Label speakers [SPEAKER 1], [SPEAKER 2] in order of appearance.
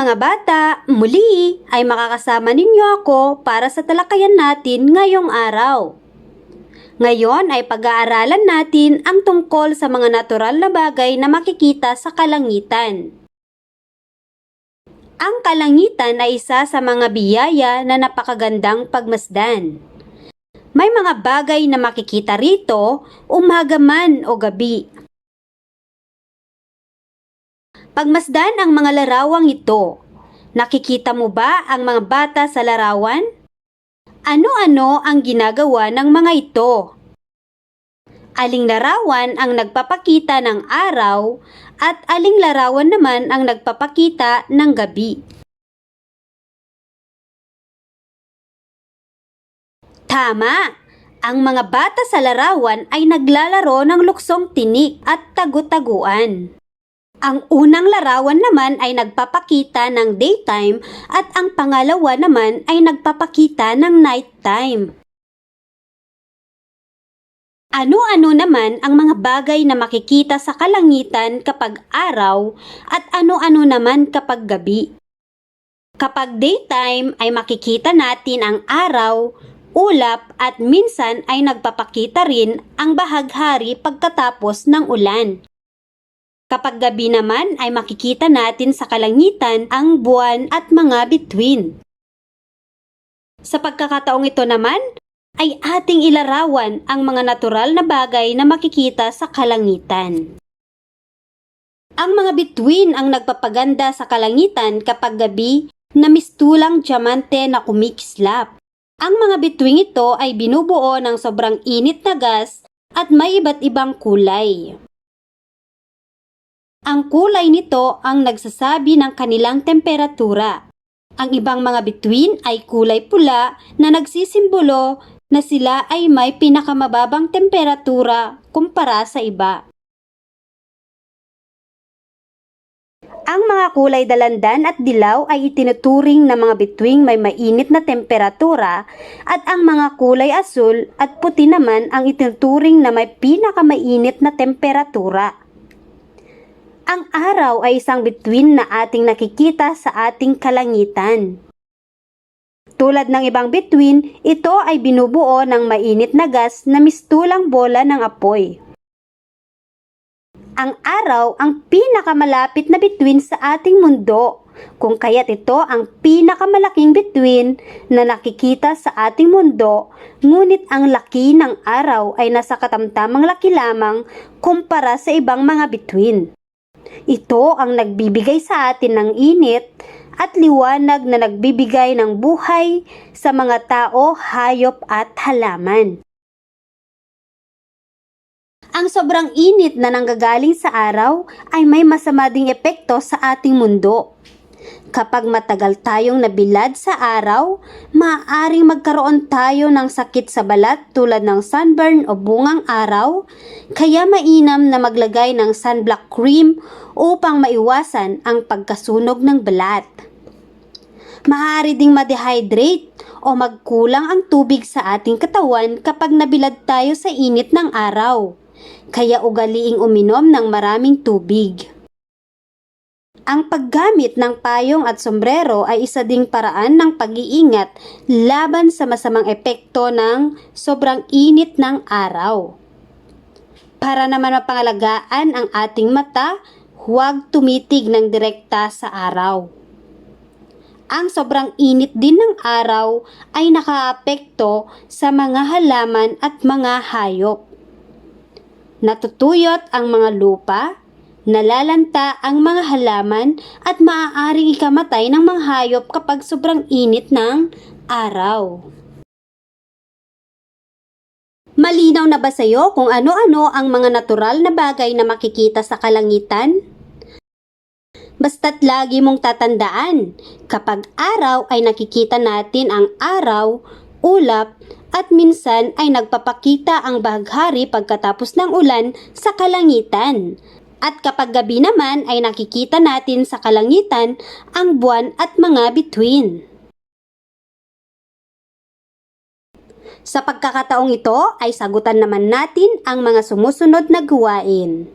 [SPEAKER 1] mga bata, muli ay makakasama ninyo ako para sa talakayan natin ngayong araw. Ngayon ay pag-aaralan natin ang tungkol sa mga natural na bagay na makikita sa kalangitan. Ang kalangitan ay isa sa mga biyaya na napakagandang pagmasdan. May mga bagay na makikita rito, umaga man o gabi. Pagmasdan ang mga larawang ito. Nakikita mo ba ang mga bata sa larawan? Ano-ano ang ginagawa ng mga ito? Aling larawan ang nagpapakita ng araw at aling larawan naman ang nagpapakita ng gabi? Tama! Ang mga bata sa larawan ay naglalaro ng luksong tinik at tagu-taguan. Ang unang larawan naman ay nagpapakita ng daytime at ang pangalawa naman ay nagpapakita ng nighttime. Ano-ano naman ang mga bagay na makikita sa kalangitan kapag araw at ano-ano naman kapag gabi? Kapag daytime ay makikita natin ang araw, ulap at minsan ay nagpapakita rin ang bahaghari pagkatapos ng ulan. Kapag gabi naman ay makikita natin sa kalangitan ang buwan at mga bituin. Sa pagkakataong ito naman, ay ating ilarawan ang mga natural na bagay na makikita sa kalangitan. Ang mga bituin ang nagpapaganda sa kalangitan kapag gabi na mistulang diamante na kumikislap. Ang mga bituing ito ay binubuo ng sobrang init na gas at may iba't ibang kulay. Ang kulay nito ang nagsasabi ng kanilang temperatura. Ang ibang mga bituin ay kulay pula na nagsisimbolo na sila ay may pinakamababang temperatura kumpara sa iba. Ang mga kulay dalandan at dilaw ay itinuturing na mga bituing may mainit na temperatura at ang mga kulay asul at puti naman ang itinuturing na may pinakamainit na temperatura. Ang araw ay isang bituin na ating nakikita sa ating kalangitan. Tulad ng ibang bituin, ito ay binubuo ng mainit na gas na mistulang bola ng apoy. Ang araw ang pinakamalapit na bituin sa ating mundo, kung kaya't ito ang pinakamalaking bituin na nakikita sa ating mundo, ngunit ang laki ng araw ay nasa katamtamang laki lamang kumpara sa ibang mga bituin. Ito ang nagbibigay sa atin ng init at liwanag na nagbibigay ng buhay sa mga tao, hayop at halaman. Ang sobrang init na nanggagaling sa araw ay may masama ding epekto sa ating mundo. Kapag matagal tayong nabilad sa araw, maaaring magkaroon tayo ng sakit sa balat tulad ng sunburn o bungang araw, kaya mainam na maglagay ng sunblock cream upang maiwasan ang pagkasunog ng balat. Maaari ding ma-dehydrate o magkulang ang tubig sa ating katawan kapag nabilad tayo sa init ng araw. Kaya ugaliing uminom ng maraming tubig. Ang paggamit ng payong at sombrero ay isa ding paraan ng pag-iingat laban sa masamang epekto ng sobrang init ng araw. Para naman mapangalagaan ang ating mata, huwag tumitig ng direkta sa araw. Ang sobrang init din ng araw ay nakaapekto sa mga halaman at mga hayop. Natutuyot ang mga lupa, nalalanta ang mga halaman at maaaring ikamatay ng mga hayop kapag sobrang init ng araw. Malinaw na ba sa iyo kung ano-ano ang mga natural na bagay na makikita sa kalangitan? Basta't lagi mong tatandaan, kapag araw ay nakikita natin ang araw, ulap, at minsan ay nagpapakita ang bahaghari pagkatapos ng ulan sa kalangitan. At kapag gabi naman ay nakikita natin sa kalangitan ang buwan at mga bituin. Sa pagkakataong ito ay sagutan naman natin ang mga sumusunod na gawain.